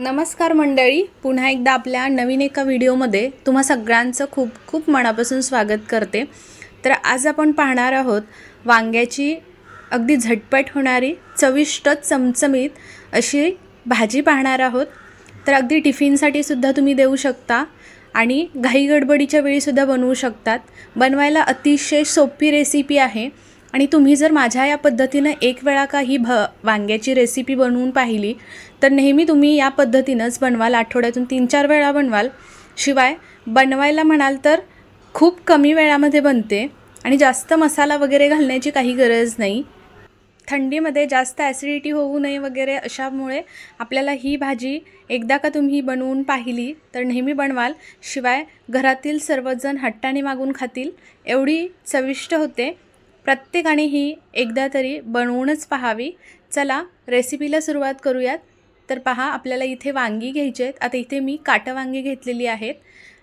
नमस्कार मंडळी. पुन्हा एकदा आपल्या नवीन एका व्हिडिओमध्ये तुम्हा सगळ्यांचं खूप खूप मनापासून स्वागत करते. तर आज आपण पाहणार आहोत वांग्याची अगदी झटपट होणारी चविष्ट चमचमीत अशी भाजी पाहणार आहोत. तर अगदी टिफिनसाठी सुद्धा तुम्ही देऊ शकता आणि घाई गडबडीच्या वेळीसुद्धा बनवू शकतात. बनवायला अतिशय सोपी रेसिपी आहे. आणि तुम्ही जर माझ्या या पद्धतीनं एक वेळा का ही भ वांग्याची रेसिपी बनवून पाहिली तर नेहमी तुम्ही या पद्धतीनंच बनवाल. आठवड्यातून तीन चार वेळा बनवाल. शिवाय बनवायला म्हणाल तर खूप कमी वेळामध्ये बनते आणि जास्त मसाला वगैरे घालण्याची काही गरज नाही. थंडीमध्ये जास्त ॲसिडिटी होऊ नये वगैरे अशामुळे आपल्याला ही भाजी एकदा का तुम्ही बनवून पाहिली तर नेहमी बनवाल. शिवाय घरातील सर्वजण हट्टाने मागून खातील. एवढी चविष्ट होते. प्रत्येकाने ही एकदा तरी बनवूनच पाहावी. चला रेसिपीला सुरुवात करूयात. तर पहा आपल्याला इथे वांगी घ्यायची आहेत. आता इथे मी काटं वांगी घेतलेली आहेत.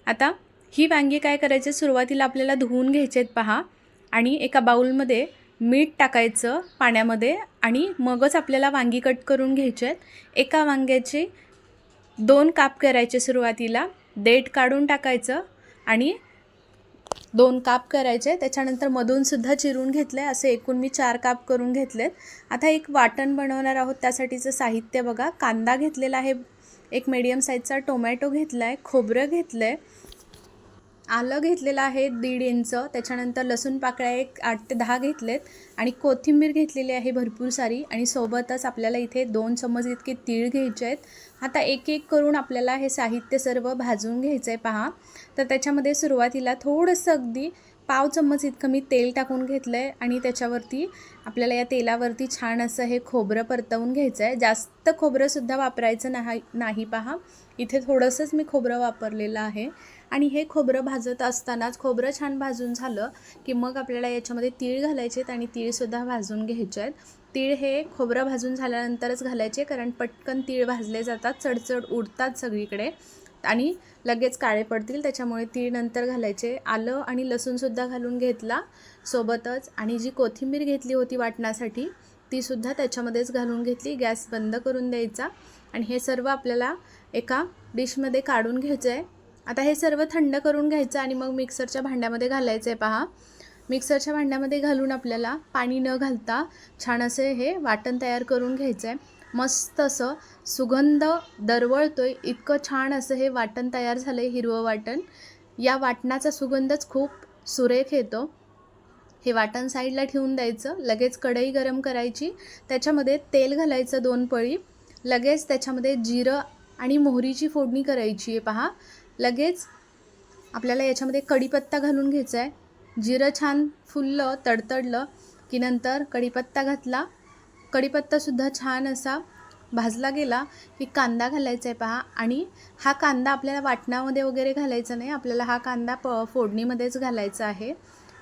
आता ही वांगी काय करायचे? सुरुवातीला आपल्याला धुवून घ्यायचे आहेत पहा. आणि एका बाऊलमध्ये मीठ टाकायचं पाण्यामध्ये आणि मगच आपल्याला वांगी कट करून घ्यायचे आहेत. एका वांग्याचे दोन काप करायचे सुरुवातीला. देठ काढून टाकायचं आणि दोन काप करायचे त्याच्यानंतर मधूनसुद्धा चिरून घेतले असे एकूण मी चार काप करून घेतलेत. आता एक वाटण बनवणार आहोत. त्यासाठीचं साहित्य बघा. कांदा घेतलेला आहे. एक मीडियम साईजचा टोमॅटो घेतला आहे खोबरं घेतलं आहे आलं घेतलेलं आहे दीड इंच. त्याच्यानंतर लसूण पाकळ्या एक आठ ते दहा घेतलेत. आणि कोथिंबीर घेतलेली आहे भरपूर सारी. आणि सोबतच आपल्याला इथे दोन चम्मच इतके तीळ घ्यायचे आहेत. आता एक एक करून आपल्याला हे साहित्य सर्व भाजून घ्यायचं आहे पहा. तर त्याच्यामध्ये सुरुवातीला थोडंसं अगदी पाव चम्मच इतकं मी तेल टाकून घेतलं आहे आणि त्याच्यावरती आपल्याला या तेलावरती छान असं हे खोबरं परतवून घ्यायचं आहे जास्त खोबरंसुद्धा वापरायचं नाही नाही पहा. इथे थोडंसंच मी खोबरं वापरलेलं आहे. आणि हे खोबरं भाजत असतानाच खोबरं छान भाजून झालं की मग आपल्याला याच्यामध्ये तीळ घालायचे आहेत आणि तीळसुद्धा भाजून घ्यायचे आहेत. तीळ हे खोबरं भाजून झाल्यानंतरच घालायचे कारण पटकन तीळ भाजले जातात चढचढ उडतात सगळीकडे. आणि लगेच काळे पडतील त्याच्यामुळे तीळ नंतर घालायचे. आलं आणि लसूणसुद्धा घालून घेतला सोबतच. आणि जी कोथिंबीर घेतली होती वाटण्यासाठी तीसुद्धा त्याच्यामध्येच घालून घेतली. गॅस बंद करून द्यायचा. आणि हे सर्व आपल्याला एका डिशमध्ये काढून घ्यायचं आहे आता हे सर्व थंड करून घ्यायचं आणि मग मिक्सरच्या भांड्यामध्ये घालायचं आहे पहा. मिक्सरच्या भांड्यामध्ये घालून आपल्याला पाणी न घालता छान असे हे वाटण तयार करून घ्यायचं आहे. मस्त असं सुगंध दरवळतोय. इतकं छान असं हे वाटण तयार झालं आहे हिरवं वाटण. या वाटणाचा सुगंधच खूप सुरेख येतो. हे वाटण साईडला ठेवून द्यायचं. लगेच कढई गरम करायची. त्याच्यामध्ये तेल घालायचं दोन पळी. लगेच त्याच्यामध्ये जिरं आणि मोहरीची फोडणी करायची आहे पहा. लगेच आपल्याला याच्यामध्ये कढीपत्ता घालून घ्यायचा आहे. जिरं छान फुललं तडतडलं की नंतर कढीपत्ता घातला. कढीपत्तासुद्धा छान असा भाजला गेला की कांदा घालायचा आहे पहा. आणि हा कांदा आपल्याला वाटणामध्ये वगैरे घालायचा नाही. आपल्याला हा कांदा प फोडणीमध्येच घालायचा आहे.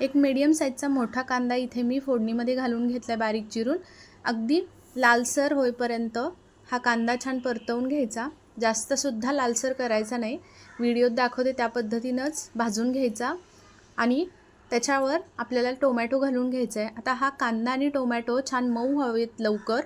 एक मीडियम साईजचा मोठा कांदा इथे मी फोडणीमध्ये घालून घेतला आहे बारीक चिरून. अगदी लालसर होईपर्यंत हा कांदा छान परतवून घ्यायचा. जास्तसुद्धा लालसर करायचा नाही. व्हिडिओत दाखवते त्या पद्धतीनंच भाजून घ्यायचा आणि त्याच्यावर आपल्याला टोमॅटो घालून घ्यायचा आहे आता हा कांदा आणि टोमॅटो छान मऊ हवेत लवकर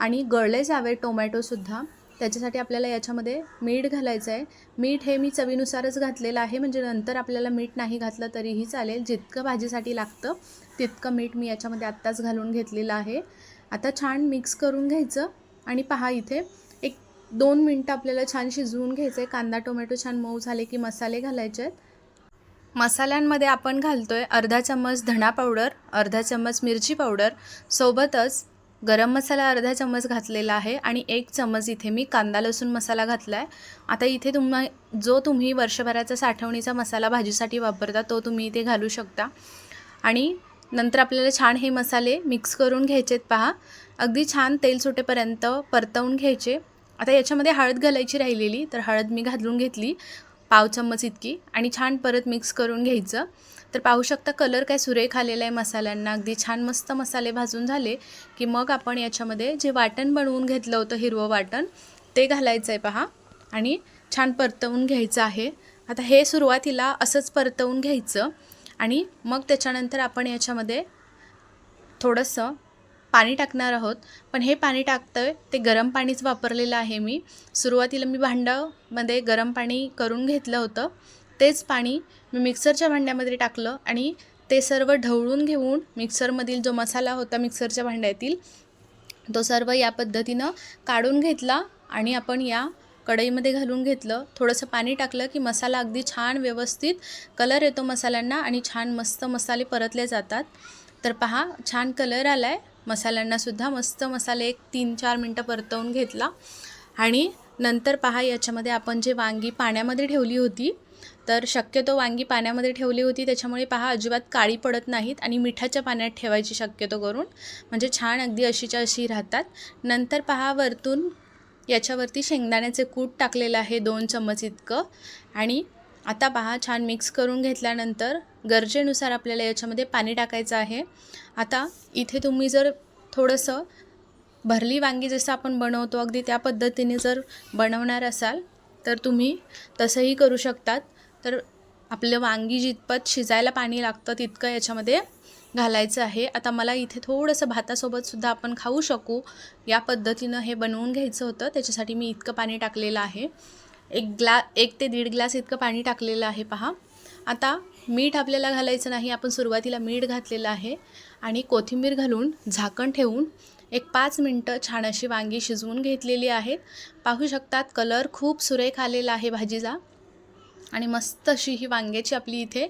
आणि गळले जावे टोमॅटोसुद्धा. त्याच्यासाठी आपल्याला याच्यामध्ये मीठ घालायचं आहे मीठ हे मी चवीनुसारच घातलेलं आहे. म्हणजे नंतर आपल्याला मीठ नाही घातलं तरीही चालेल. जितकं भाजीसाठी लागतं तितकं मीठ मी याच्यामध्ये आत्ताच घालून घेतलेलं आहे. आता छान मिक्स करून घ्यायचं आणि पहा इथे दोन मिनटं आपल्याला छान शिजवून घ्यायचं आहे कांदा टोमॅटो छान मऊ झाले की मसाले घालायचे आहेत. मसाल्यांमध्ये आपण घालतो आहे अर्धा चम्मच धणा पावडर अर्धा चम्मच मिरची पावडर. सोबतच गरम मसाला अर्धा चम्मच घातलेला आहे आणि एक चम्मच इथे मी कांदा लसूण मसाला घातला आहे आता इथे तुम्हा जो तुम्ही वर्षभराचा साठवणीचा मसाला भाजीसाठी वापरता तो तुम्ही इथे घालू शकता. आणि नंतर आपल्याला छान हे मसाले मिक्स करून घ्यायचेत पहा. अगदी छान तेल सुटेपर्यंत परतवून घ्यायचे. आता याच्यामध्ये हळद घालायची राहिलेली तर हळद मी घालून घेतली पाव चम्मच इतकी. आणि छान परत मिक्स करून घ्यायचं. तर पाहू शकता कलर काय सुरेख आलेला आहे मसाल्यांना. अगदी छान मस्त मसाले भाजून झाले की मग आपण याच्यामध्ये जे वाटण बनवून घेतलं होतं हिरवं वाटण ते घालायचं आहे पहा. आणि छान परतवून घ्यायचं आहे. आता हे सुरुवातीला असंच परतवून घ्यायचं. आणि मग त्याच्यानंतर आपण याच्यामध्ये थोडंसं पाणी टाकणार आहोत. पण हे पाणी टाकतं आहे ते गरम पाणीच वापरलेलं आहे मी. सुरुवातीला मी भांड्यामध्ये गरम पाणी करून घेतलं होतं. तेच पाणी मी मिक्सरच्या भांड्यामध्ये टाकलं आणि ते सर्व ढवळून घेऊन मिक्सरमधील जो मसाला होता मिक्सरच्या भांड्यातील तो सर्व या पद्धतीनं काढून घेतला आणि आपण या कढईमध्ये घालून घेतलं. थोडंसं पाणी टाकलं की मसाला अगदी छान व्यवस्थित कलर येतो मसाल्यांना आणि छान मस्त मसाले परतले जातात. तर पहा छान कलर आला आहे मसाल्यांनासुद्धा मस्त मसाले एक तीन चार मिनटं परतवून घेतला. आणि नंतर पहा याच्यामध्ये आपण जे वांगी पाण्यामध्ये ठेवली होती तर शक्यतो वांगी पाण्यामध्ये ठेवली होती त्याच्यामुळे पहा अजिबात काळी पडत नाहीत आणि मिठाच्या पाण्यात ठेवायची शक्यतो करून. म्हणजे छान अगदी अशीच्या अशी राहतात. नंतर पहा वरतून याच्यावरती शेंगदाण्याचे कूट टाकलेलं आहे दोन चम्मच इतकं. आणि आता पहा छान मिक्स करून घेतल्यानंतर गरजेनुसार आपल्याला याच्यामध्ये पाणी टाकायचं आहे. आता इथे तुम्ही जर थोडंसं भरली वांगी जसं आपण बनवतो अगदी त्या पद्धतीने जर बनवणार असाल तर तुम्ही तसंही करू शकतात. तर आपलं वांगी जितपत शिजायला पाणी लागतं तितकं याच्यामध्ये घालायचं आहे. आता मला इथे थोडंसं भातासोबतसुद्धा आपण खाऊ शकू. या पद्धतीनं हे बनवून घ्यायचं होतं. त्याच्यासाठी मी इतकं पाणी टाकलेलं आहे. एक ग्ला एक ते दीड ग्लास इतकं पाणी टाकलेलं आहे पहा. आता मीठ आपल्याला घालायचं नाही आपण सुरुवातीला मीठ घातलेलं आहे आणि कोथिंबीर घालून झाकण ठेवून एक पाच मिनटं छान अशी वांगी शिजवून घेतलेली आहेत पाहू शकतात कलर खूप सुरेख आलेला आहे भाजीचा आणि मस्त अशी ही वांग्याची आपली इथे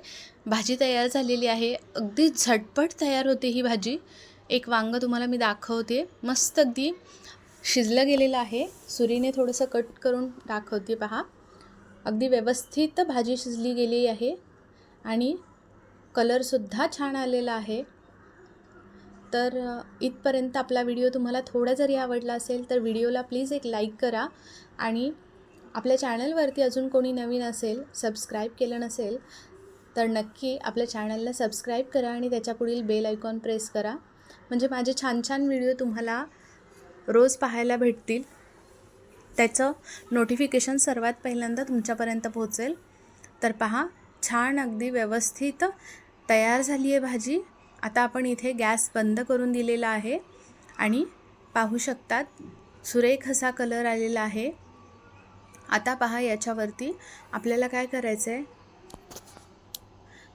भाजी तयार झालेली आहे. अगदी झटपट तयार होते ही भाजी. एक वांगं तुम्हाला मी दाखवते. मस्त अगदी शिजलं गेलेलं आहे. सुरीने थोडंसं कट करून दाखवते पहा. अगदी व्यवस्थित भाजी शिजली गेली आहे. आणि कलरसुद्धा छान आलेला आहे. तर इथपर्यंत आपला व्हिडिओ तुम्हाला थोडा जरी आवडला असेल तर व्हिडिओला प्लीज एक लाईक करा आणि आपल्या चॅनलवरती अजून कोणी नवीन असेल सबस्क्राईब केलं नसेल तर नक्की आपल्या चॅनलला सबस्क्राईब करा आणि त्याच्या पुढील बेल आयकॉन प्रेस करा. म्हणजे माझे छान छान व्हिडिओ तुम्हाला रोज पाहायला भेटतील. त्याचं नोटिफिकेशन सर्वात पहिल्यांदा तुमच्यापर्यंत पोहोचेल. तर पहा छान अगदी व्यवस्थित तयार झाली आहे भाजी. आता आपण इथे गॅस बंद करून दिलेला आहे आणि पाहू शकतात सुरेख असा कलर आलेला आहे. आता पहा याच्यावरती आपल्याला काय करायचं आहे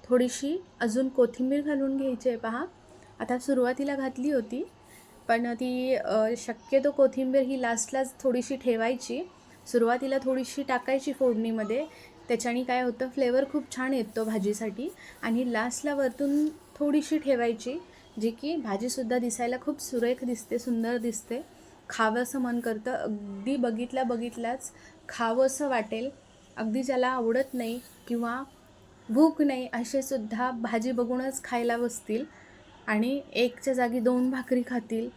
थोडीशी अजून कोथिंबीर घालून घ्यायची आहे पहा. आता सुरुवातीला घातली होती पण ती शक्यतो कोथिंबीर ही लास्टलाच थोडीशी ठेवायची. सुरुवातीला थोडीशी टाकायची फोडणीमध्ये त्याच्याने काय होतं फ्लेवर खूप छान येतो भाजीसाठी. आणि लास्टला वरतून थोडीशी ठेवायची जी की भाजीसुद्धा दिसायला खूप सुरेख दिसते सुंदर दिसते. खावं असं मन करतं. अगदी बघितल्या बघितल्याच खावं असं वाटेल. अगदी ज्याला आवडत नाही किंवा भूक नाही असे सुद्धा भाजी बघूनच खायला बसतील आणि एकच्या जागी दोन भाकरी खातील.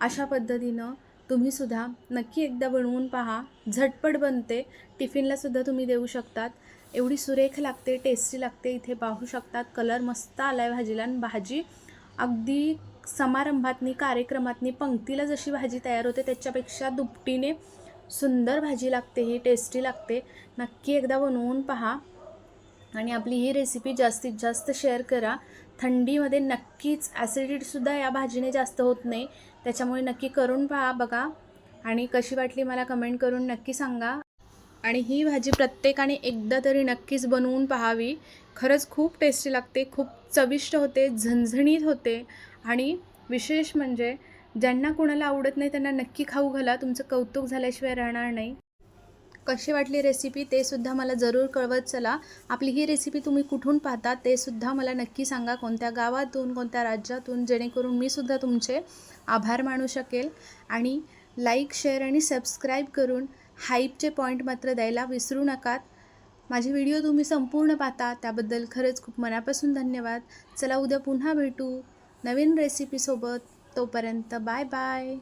अशा पद्धतीनं तुम्हीसुद्धा नक्की एकदा बनवून पहा. झटपट बनते. टिफिनलासुद्धा तुम्ही देऊ शकतात. एवढी सुरेख लागते टेस्टी लागते. इथे पाहू शकतात कलर मस्त आला आहे भाजीला. आणि भाजी अगदी समारंभातनी कार्यक्रमातनी पंक्तीला जशी भाजी तयार होते त्याच्यापेक्षा दुपटीने सुंदर भाजी लागते. ही टेस्टी लागते. नक्की एकदा बनवून पहा. आणि आपली ही रेसिपी जास्तीत जास्त शेअर करा. थंडीमध्ये नक्कीच ॲसिडिटीसुद्धा या भाजीने जास्त होत नाही. त्याच्यामुळे नक्की करून पहा बघा. आणि कशी वाटली मला कमेंट करून नक्की सांगा. आणि ही भाजी प्रत्येकाने एकदा तरी नक्कीच बनवून पाहावी. खरंच खूप टेस्टी लागते खूप चविष्ट होते झणझणीत होते. आणि विशेष म्हणजे ज्यांना कोणाला आवडत नाही त्यांना नक्की खाऊ घाला. तुमचं कौतुक झाल्याशिवाय राहणार नाही. कशी वाटली रेसिपी ते सुद्धा मला जरूर कळवत चला. आपली ही रेसिपी तुम्ही कुठून पाहता ते सुद्धा मला नक्की सांगा कोणत्या गावातून कोणत्या राज्यातून जेणेकरून मी सुद्धा तुमचे आभार मानू शकेल. आणि लाईक शेअर आणि सबस्क्राईब करून हाईपचे पॉईंट मात्र द्यायला विसरू नका. माझे व्हिडिओ तुम्ही संपूर्ण पाहता त्याबद्दल खरंच खूप मनापासून धन्यवाद. चला उद्या पुन्हा भेटू नवीन रेसिपीसोबत तोपर्यंत बाय बाय